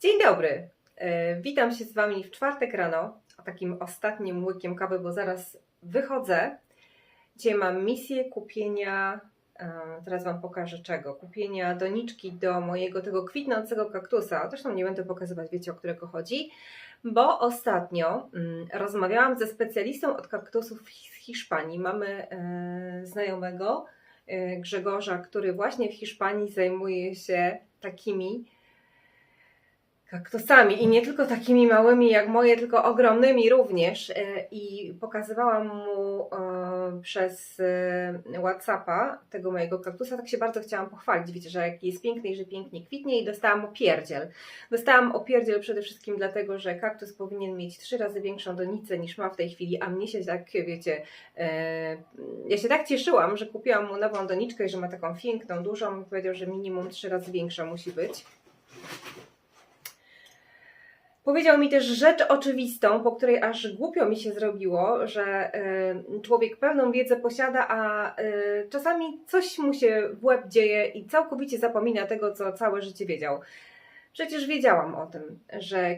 Dzień dobry. E, Witam się z Wami w czwartek rano, a takim ostatnim łykiem kawy, bo zaraz wychodzę. Dzisiaj mam misję kupienia, teraz Wam pokażę czego, kupienia doniczki do mojego tego kwitnącego kaktusa. Zresztą nie będę pokazywać, wiecie o którego chodzi, bo ostatnio mm, rozmawiałam ze specjalistą od kaktusów z Hiszpanii. Mamy e, znajomego e, Grzegorza, który właśnie w Hiszpanii zajmuje się takimi kaktusami i nie tylko takimi małymi jak moje, tylko ogromnymi również. E, I pokazywałam mu e, przez e, Whatsappa tego mojego kaktusa. Tak się bardzo chciałam pochwalić. Wiecie, że jaki jest piękny i że pięknie kwitnie i dostałam opierdziel. Dostałam opierdziel przede wszystkim dlatego, że kaktus powinien mieć trzy razy większą donicę niż ma w tej chwili, a mnie się tak, wiecie, ja się tak cieszyłam, że kupiłam mu nową doniczkę i że ma taką piękną, dużą powiedział, że minimum trzy razy większa musi być. Powiedział mi też rzecz oczywistą, po której aż głupio mi się zrobiło, że y, człowiek pewną wiedzę posiada, a y, czasami coś mu się w łeb dzieje i całkowicie zapomina tego, co całe życie wiedział. Przecież wiedziałam o tym, że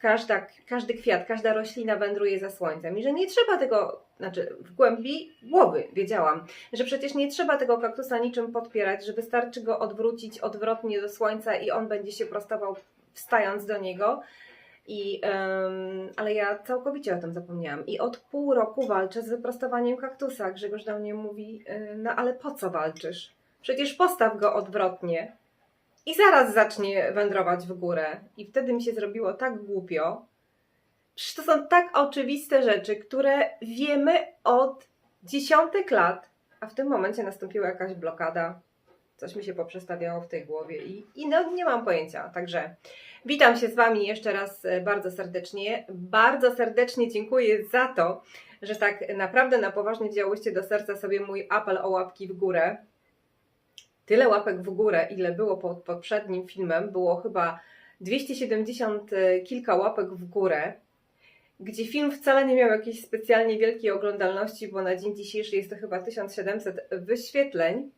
każda, każdy kwiat, każda roślina wędruje za słońcem i że nie trzeba tego, znaczy w głębi głowy wiedziałam, że przecież nie trzeba tego kaktusa niczym podpierać, że wystarczy go odwrócić odwrotnie do słońca i on będzie się prostował wstając do niego. I, em, ale ja całkowicie o tym zapomniałam. I od pół roku walczę z wyprostowaniem kaktusa. Grzegorz do mnie mówi, y, no ale po co walczysz? Przecież postaw go odwrotnie i zaraz zacznie wędrować w górę. I wtedy mi się zrobiło tak głupio. Przecież to są tak oczywiste rzeczy, które wiemy od dziesiątek lat, a w tym momencie nastąpiła jakaś blokada. Coś mi się poprzestawiało w tej głowie i, i no, nie mam pojęcia. Także Witam się z Wami jeszcze raz e, bardzo serdecznie. Bardzo serdecznie dziękuję za to, że tak naprawdę na poważnie wzięłyście do serca sobie mój apel o łapki w górę. Tyle łapek w górę, ile było pod poprzednim filmem, było chyba 270 kilka łapek w górę, gdzie film wcale nie miał jakiejś specjalnie wielkiej oglądalności, bo na dzień dzisiejszy jest to chyba 1700 wyświetleń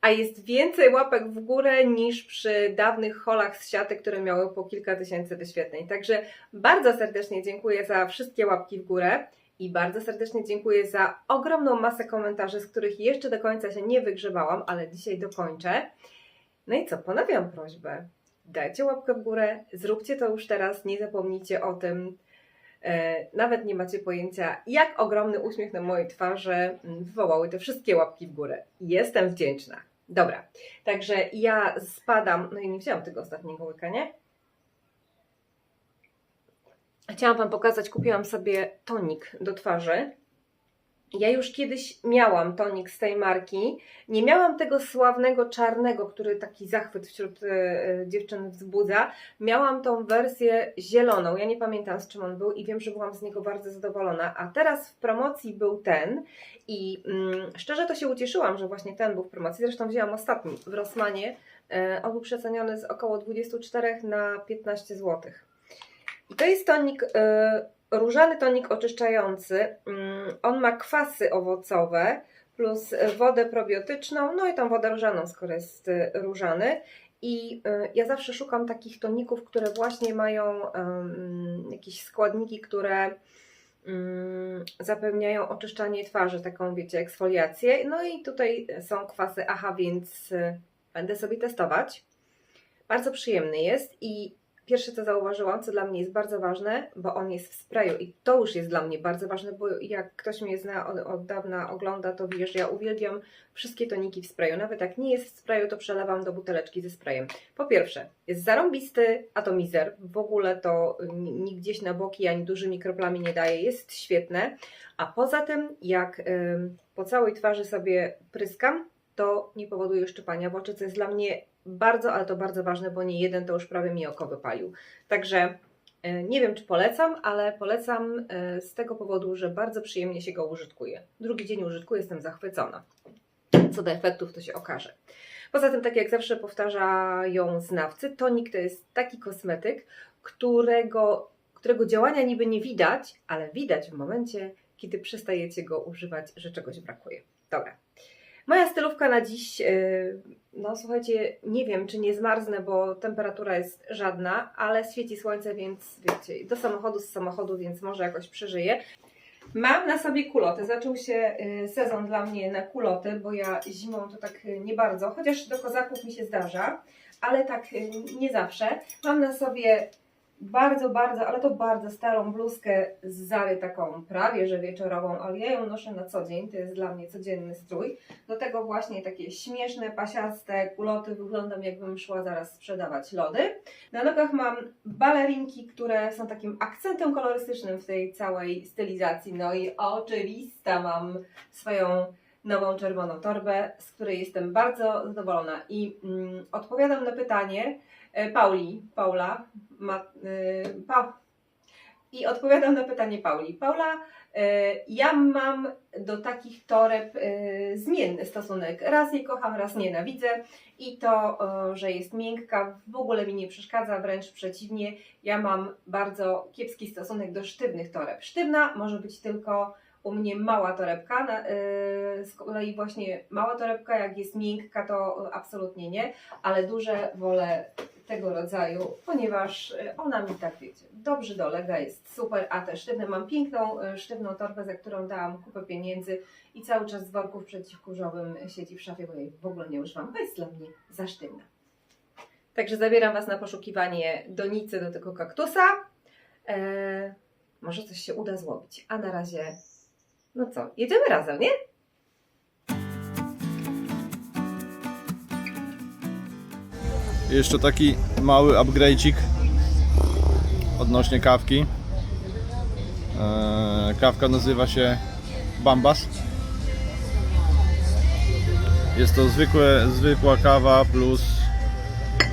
a jest więcej łapek w górę niż przy dawnych holach z siatek, które miały po kilka tysięcy wyświetleń. Także bardzo serdecznie dziękuję za wszystkie łapki w górę i bardzo serdecznie dziękuję za ogromną masę komentarzy, z których jeszcze do końca się nie wygrzebałam, ale dzisiaj dokończę. No i co, ponawiam prośbę. Dajcie łapkę w górę, zróbcie to już teraz, nie zapomnijcie o tym. E, Nawet nie macie pojęcia, jak ogromny uśmiech na mojej twarzy mm, wywołały te wszystkie łapki w górę. Jestem wdzięczna. Dobra, także ja spadam. No i nie wzięłam tego ostatniego łyka, nie? Chciałam Wam pokazać, kupiłam sobie tonik do twarzy. Ja już kiedyś miałam tonik z tej marki. Nie miałam tego sławnego czarnego, który taki zachwyt wśród e, e, dziewczyn wzbudza. Miałam tą wersję zieloną. Ja nie pamiętam z czym on był i wiem, że byłam z niego bardzo zadowolona. A teraz w promocji był ten i mm, szczerze to się ucieszyłam, że właśnie ten był w promocji. Zresztą wzięłam ostatni w Rossmanie. E, on był przeceniony z około 24 na 15 zł. I to jest tonik, e, różany tonik oczyszczający. Mm, On ma kwasy owocowe plus wodę probiotyczną, no i tą wodę różaną, skoro jest e, różany. I e, ja zawsze szukam takich toników, które właśnie mają jakieś składniki, które mm, zapewniają oczyszczanie twarzy, taką wiecie, eksfoliację. No i tutaj są kwasy AHA, więc e, będę sobie testować. Bardzo przyjemny jest i pierwsze co zauważyłam, co dla mnie jest bardzo ważne, bo on jest w sprayu i to już jest dla mnie bardzo ważne, bo jak ktoś mnie zna od, od dawna, ogląda, to wie, że ja uwielbiam wszystkie toniki w sprayu. Nawet jak nie jest w sprayu, to przelewam do buteleczki ze sprayem. Po pierwsze, jest zarąbisty atomizer, w ogóle to ni- nigdzieś na boki ani dużymi kroplami nie daje, jest świetne. A poza tym, jak ym, po całej twarzy sobie pryskam, to nie powoduje szczypania w oczy, co jest dla mnie bardzo, ale to bardzo ważne, bo nie jeden to już prawie mi oko wypalił. Także e, nie wiem, czy polecam, ale polecam e, z tego powodu, że bardzo przyjemnie się go użytkuje. Drugi dzień użytkuję, jestem zachwycona. Co do efektów, to się okaże. Poza tym, tak jak zawsze powtarzają znawcy, tonik to jest taki kosmetyk, którego, którego działania niby nie widać, ale widać w momencie, kiedy przestajecie go używać, że czegoś brakuje. Dobra. Moja stylówka na dziś, yy, no słuchajcie, nie wiem czy nie zmarznę, bo temperatura jest żadna, ale świeci słońce, więc wiecie, do samochodu z samochodu, więc może jakoś przeżyję. Mam na sobie kuloty. Zaczął się y, sezon dla mnie na kuloty, bo ja zimą to tak y, nie bardzo, chociaż do kozaków mi się zdarza, ale tak y, nie zawsze. Mam na sobie bardzo, bardzo, ale to bardzo starą bluzkę z Zary, taką prawie że wieczorową, ale ja ją noszę na co dzień, to jest dla mnie codzienny strój. Do tego właśnie takie śmieszne, pasiaste kuloty, wyglądam jakbym szła zaraz sprzedawać lody. Na nogach mam balerinki, które są takim akcentem kolorystycznym w tej całej stylizacji. No i oczywista mam swoją nową czerwoną torbę, z której jestem bardzo zadowolona. I mm, odpowiadam na pytanie e, Pauli, Paula, ma, y, pa, i odpowiadam na pytanie Pauli. Paula, y, ja mam do takich toreb y, zmienny stosunek. Raz je kocham, raz nienawidzę i to, y, że jest miękka, w ogóle mi nie przeszkadza, wręcz przeciwnie. Ja mam bardzo kiepski stosunek do sztywnych toreb. Sztywna może być tylko u mnie mała torebka, y, z kolei właśnie mała torebka, jak jest miękka, to absolutnie nie, ale duże wolę tego rodzaju, ponieważ y, ona mi tak wiecie, dobrze dolega, jest super, a te sztywne, mam piękną y, sztywną torbę, za którą dałam kupę pieniędzy i cały czas z worków przeciwkurzowym siedzi w szafie, bo jej w ogóle nie używam, bo jest dla mnie za sztywna. Także zabieram Was na poszukiwanie donicy do tego kaktusa. E, może coś się uda złowić, a na razie, no co, jedziemy razem, nie? Jeszcze taki mały upgrade'cik odnośnie kawki. Eee, Kawka nazywa się Bambas. Jest to zwykłe, zwykła kawa plus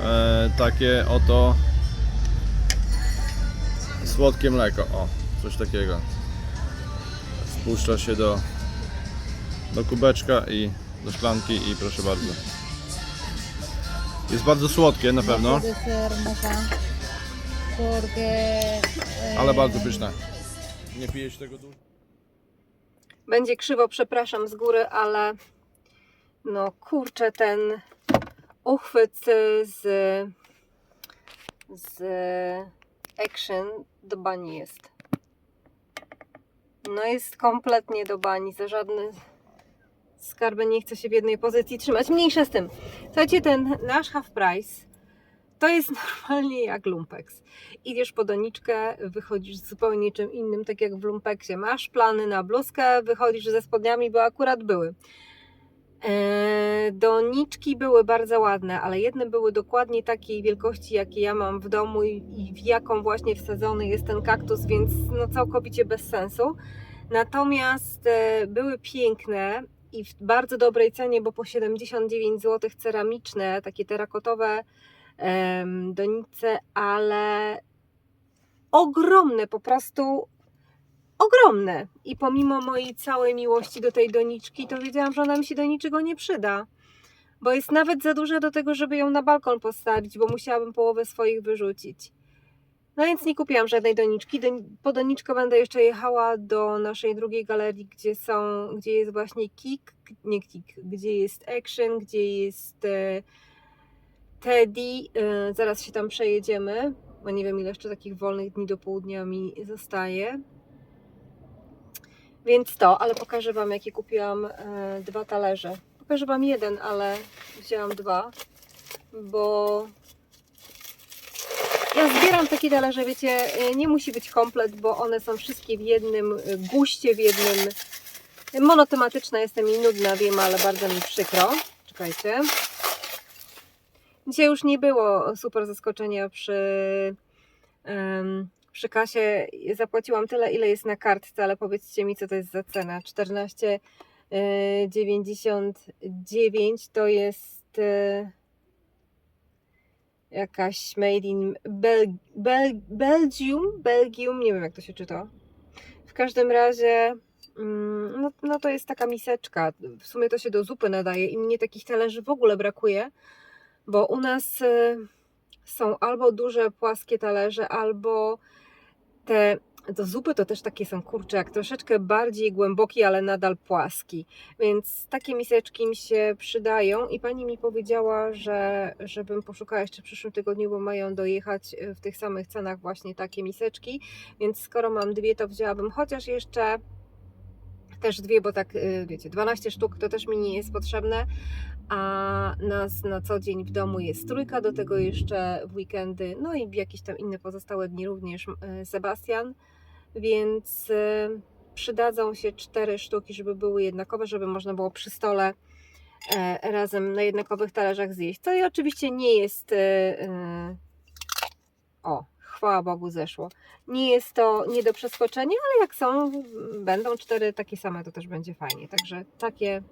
e, takie oto słodkie mleko. O, coś takiego. Wpuszcza się do, do kubeczka i do szklanki i proszę bardzo. Jest bardzo słodkie na pewno, porque eh, ale bardzo pyszne. Nie pijesz tego dużo? Będzie krzywo, przepraszam z góry, ale no kurczę, ten uchwyt z, z Action do bani jest. No jest kompletnie do bani, za żadne skarby nie chce się w jednej pozycji trzymać. Mniejsza z tym. Słuchajcie, ten nasz half price to jest normalnie jak lumpex. Idziesz po doniczkę, wychodzisz z zupełnie czym innym, tak jak w lumpeksie. Masz plany na bluzkę, wychodzisz ze spodniami, bo akurat były. Eee, Doniczki były bardzo ładne, ale jedne były dokładnie takiej wielkości, jakie ja mam w domu i, w jaką właśnie wsadzony jest ten kaktus, więc no całkowicie bez sensu. Natomiast e, były piękne i w bardzo dobrej cenie, bo po 79 zł ceramiczne, takie terakotowe donice, ale ogromne, po prostu ogromne. I pomimo mojej całej miłości do tej doniczki, to wiedziałam, że ona mi się do niczego nie przyda. Bo jest nawet za duża do tego, żeby ją na balkon postawić, bo musiałabym połowę swoich wyrzucić. No więc nie kupiłam żadnej doniczki. Do, po doniczkę będę jeszcze jechała do naszej drugiej galerii, gdzie są, gdzie jest właśnie Kik, nie Kik, gdzie jest Action, gdzie jest e, Teddy. E, zaraz się tam przejedziemy, bo nie wiem ile jeszcze takich wolnych dni do południa mi zostaje. Więc to, ale pokażę Wam jakie kupiłam e, dwa talerze. Pokażę Wam jeden, ale wzięłam dwa, bo ja zbieram takie talerze, wiecie, e, nie musi być komplet, bo one są wszystkie w jednym e, guście, w jednym. Monotematyczna jestem i nudna, wiem, ale bardzo mi przykro. Czekajcie. Dzisiaj już nie było super zaskoczenia przy, przy kasie. Zapłaciłam tyle, ile jest na kartce, ale powiedzcie mi, co to jest za cena. 14,99 to jest. e, jakaś made in Bel Bel Belgium, Belgium, nie wiem jak to się czyta. W każdym razie Mm, No, no to jest taka miseczka. W sumie to się do zupy nadaje i mnie takich talerzy w ogóle brakuje, bo u nas y, są albo duże, płaskie talerze, albo te do zupy to też takie są kurcze, jak troszeczkę bardziej głęboki, ale nadal płaski. Więc takie miseczki mi się przydają i pani mi powiedziała, że żebym poszukała jeszcze w przyszłym tygodniu, bo mają dojechać y, w tych samych cenach właśnie takie miseczki. Więc skoro mam dwie, to wzięłabym chociaż jeszcze też dwie, bo tak y, wiecie, 12 sztuk to też mi nie jest potrzebne, a nas na co dzień w domu jest trójka, do tego jeszcze w weekendy, no i jakieś tam inne pozostałe dni również y, Sebastian, więc y, przydadzą się cztery sztuki, żeby były jednakowe, żeby można było przy stole e, razem na jednakowych talerzach zjeść. To i oczywiście nie jest o, chwała Bogu zeszło. Nie jest to nie do przeskoczenia, ale jak są, będą cztery takie same, to też będzie fajnie. Także takie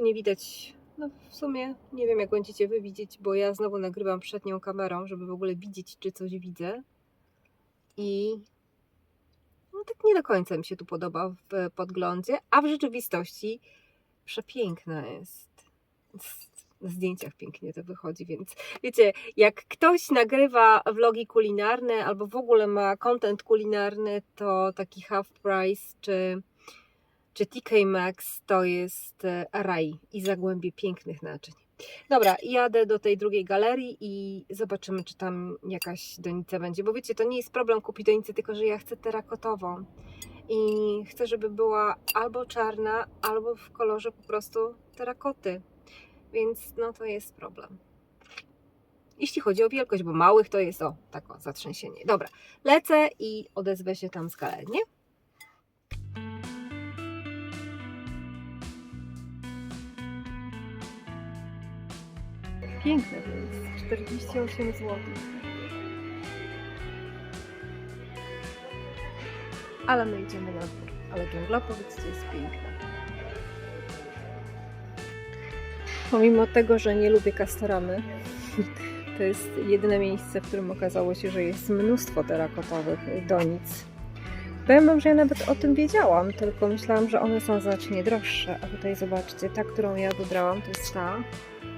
nie widać. No w sumie nie wiem, jak będziecie wy widzieć, bo ja znowu nagrywam przed nią kamerą, żeby w ogóle widzieć, czy coś widzę. I no tak nie do końca mi się tu podoba w podglądzie, a w rzeczywistości przepiękna jest. Na zdjęciach pięknie to wychodzi, więc wiecie, jak ktoś nagrywa vlogi kulinarne albo w ogóle ma content kulinarny, to taki Half Price czy, czy TK Maxx to jest e, raj i zagłębie pięknych naczyń. Dobra, jadę do tej drugiej galerii i zobaczymy, czy tam jakaś donica będzie. Bo wiecie, to nie jest problem kupić donicę, tylko że ja chcę terakotową. I chcę, żeby była albo czarna, albo w kolorze po prostu terakoty. Więc no to jest problem. Jeśli chodzi o wielkość, bo małych to jest o, tak o, zatrzęsienie. Dobra, lecę i odezwę się tam z galerii, Piękne jest, 48 zł. Ale my idziemy na dwór. Ale dżunglopowiec to jest piękne. Pomimo tego, że nie lubię kastoramy, to jest jedyne miejsce, w którym okazało się, że jest mnóstwo terakotowych donic. Powiem wam, że ja nawet o tym wiedziałam, tylko myślałam, że one są znacznie droższe. A tutaj zobaczcie, ta, którą ja wybrałam, to jest ta.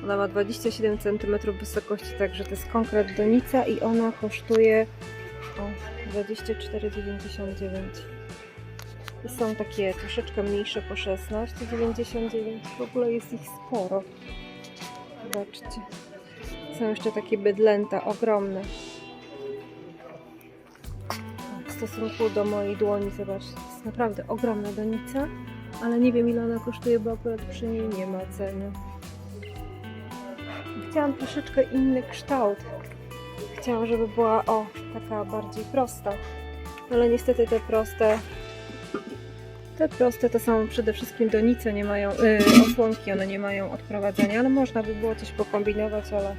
Ona ma 27 cm wysokości, także to jest konkret donica i ona kosztuje o 24,99. I Są takie troszeczkę mniejsze po 16,99. W ogóle jest ich sporo. Zobaczcie. Są jeszcze takie bydlęta ogromne. W stosunku do mojej dłoni, zobaczcie, to jest naprawdę ogromna donica, ale nie wiem ile ona kosztuje, bo akurat przy niej nie ma ceny. Chciałam troszeczkę inny kształt. Chciałam, żeby była o, taka bardziej prosta. Ale niestety te proste te proste to są przede wszystkim donice, nie mają yy, osłonki, one nie mają odprowadzenia, ale można by było coś pokombinować, ale,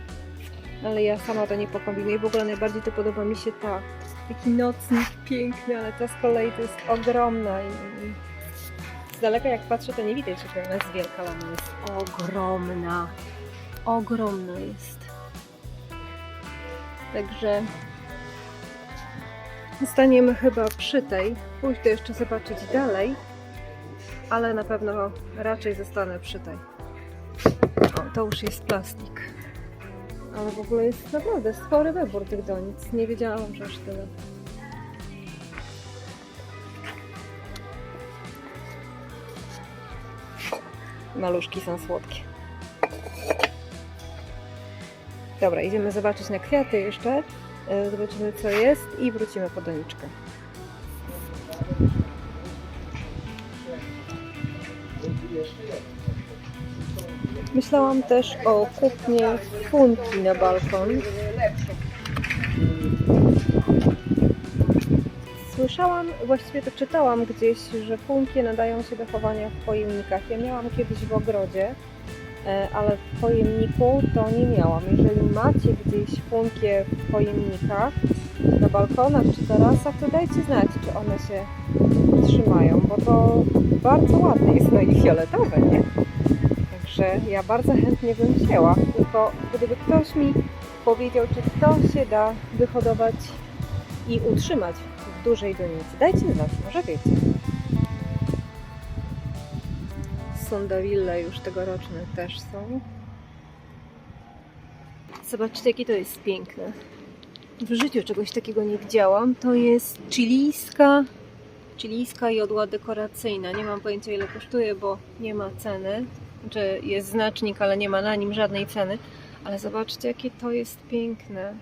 ale ja sama to nie pokombinuję. W ogóle najbardziej to podoba mi się ta, taki nocnik piękny, ale ta z kolei to jest ogromna i, i z daleka jak patrzę to nie widać, że ona jest wielka, ale ona jest ogromna. Ogromna jest. Także Zostaniemy chyba przy tej. Pójdę jeszcze zobaczyć dalej, ale na pewno raczej zostanę przy tej. O, to już jest plastik. Ale w ogóle jest naprawdę spory wybór tych donic. Nie wiedziałam, że aż tyle. Maluszki są słodkie. Dobra, idziemy zobaczyć na kwiaty jeszcze. E, Zobaczymy co jest i wrócimy po doniczkę. Myślałam też o kupnie funki na balkon. Słyszałam, właściwie to czytałam gdzieś, że funkie nadają się do chowania w pojemnikach. Ja miałam kiedyś w ogrodzie, ale w pojemniku to nie miałam. Jeżeli macie gdzieś funkie w pojemnikach, na balkonach czy tarasach, to dajcie znać, czy one się trzymają, bo to bardzo ładne jest, no i fioletowe, nie? Także ja bardzo chętnie bym wzięła, tylko gdyby ktoś mi powiedział, czy to się da wyhodować i utrzymać w dużej donicy. Dajcie znać, może wiecie. Sondaville już tegoroczne też są. Zobaczcie, jakie to jest piękne. W życiu czegoś takiego nie widziałam. To jest chilijska, chilijska jodła dekoracyjna. Nie mam pojęcia ile kosztuje, bo nie ma ceny. Znaczy jest znacznik, ale nie ma na nim żadnej ceny. Ale zobaczcie, jakie to jest piękne.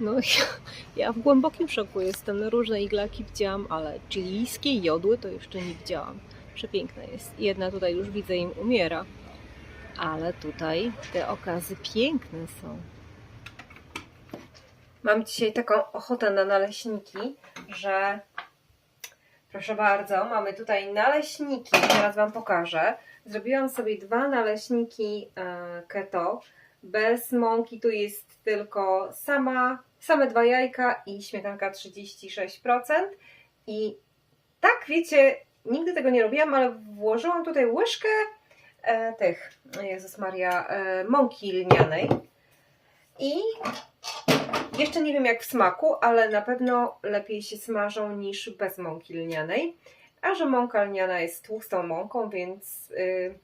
No, ja, ja w głębokim szoku jestem. Różne iglaki widziałam, ale chilijskie jodły to jeszcze nie widziałam. Przepiękna jest. Jedna tutaj już widzę im umiera. Ale tutaj te okazy piękne są. Mam dzisiaj taką ochotę na naleśniki, że proszę bardzo, mamy tutaj naleśniki, teraz Wam pokażę. Zrobiłam sobie dwa naleśniki e, keto bez mąki, tu jest tylko sama, same dwa jajka i śmietanka 36%. I tak, wiecie, nigdy tego nie robiłam, ale włożyłam tutaj łyżkę e, tych, Jezus Maria, e, mąki lnianej. I jeszcze nie wiem jak w smaku, ale na pewno lepiej się smażą niż bez mąki lnianej. A że mąka lniana jest tłustą mąką, więc yy,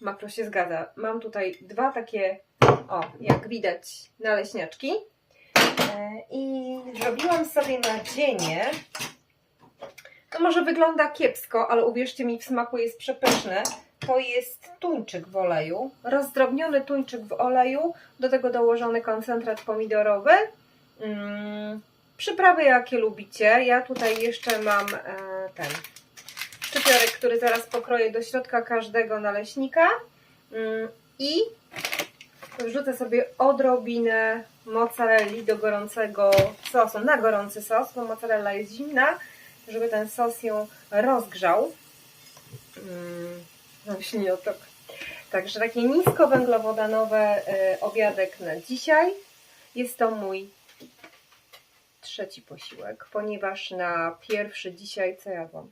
makro się zgadza. Mam tutaj dwa takie, o, jak widać, naleśniaczki. Yy, I zrobiłam sobie nadzienie. To może wygląda kiepsko, ale uwierzcie mi, w smaku jest przepyszne. To jest tuńczyk w oleju, rozdrobniony tuńczyk w oleju, do tego dołożony koncentrat pomidorowy. Mm, przyprawy jakie lubicie. Ja tutaj jeszcze mam e, ten szczypiorek, który zaraz pokroję do środka każdego naleśnika. Mm, I wrzucę sobie odrobinę mozzarelli do gorącego sosu, na gorący sos, bo mozzarella jest zimna, żeby ten sos ją rozgrzał. Mm, mam ślinotok. Także takie niskowęglowodanowe y, obiadek na dzisiaj. Jest to mój trzeci posiłek, ponieważ na pierwszy dzisiaj co jadłam?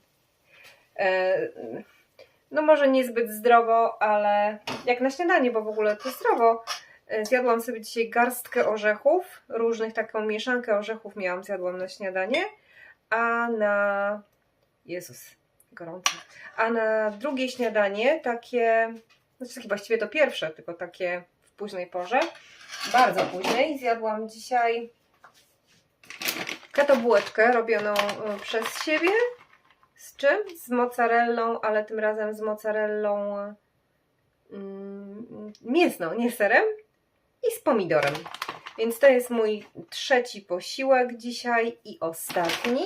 E, no może niezbyt zdrowo, ale jak na śniadanie, bo w ogóle to zdrowo. E, Zjadłam sobie dzisiaj garstkę orzechów, różnych, taką mieszankę orzechów miałam, zjadłam na śniadanie, a na... Jezus, gorąco. A na drugie śniadanie takie, znaczy właściwie to pierwsze, tylko takie w późnej porze, bardzo późnej, zjadłam dzisiaj keto bułeczkę robioną y, przez siebie. Z czym? Z mozzarellą, ale tym razem z mozzarellą mm, mięsną, nie serem i z pomidorem. Więc to jest mój trzeci posiłek dzisiaj i ostatni.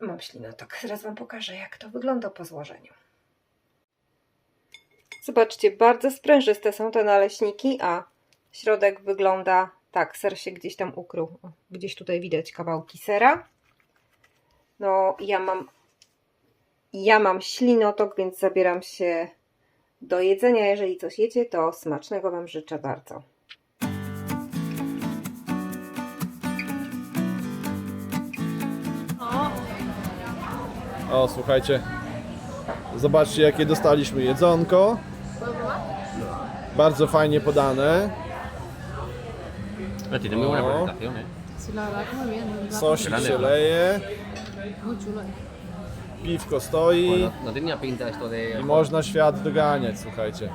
Mam ślinotok. Zaraz Wam pokażę, jak to wygląda po złożeniu. Zobaczcie, bardzo sprężyste są te naleśniki, a środek wygląda tak. Ser się gdzieś tam ukrył. O, Gdzieś tutaj widać kawałki sera. No, ja mam ja mam ślinotok, więc zabieram się do jedzenia. Jeżeli coś jecie, to smacznego Wam życzę bardzo. O, słuchajcie. Zobaczcie, jakie dostaliśmy jedzonko. Bardzo fajnie podane. Tiene muy buena presentación. Sí, la verdad que muy bien. un plato Sosik się leje, Muy chulo. piwko stoi Bueno, no tenía pinta esto de... i można świat doganiać, słuchajcie.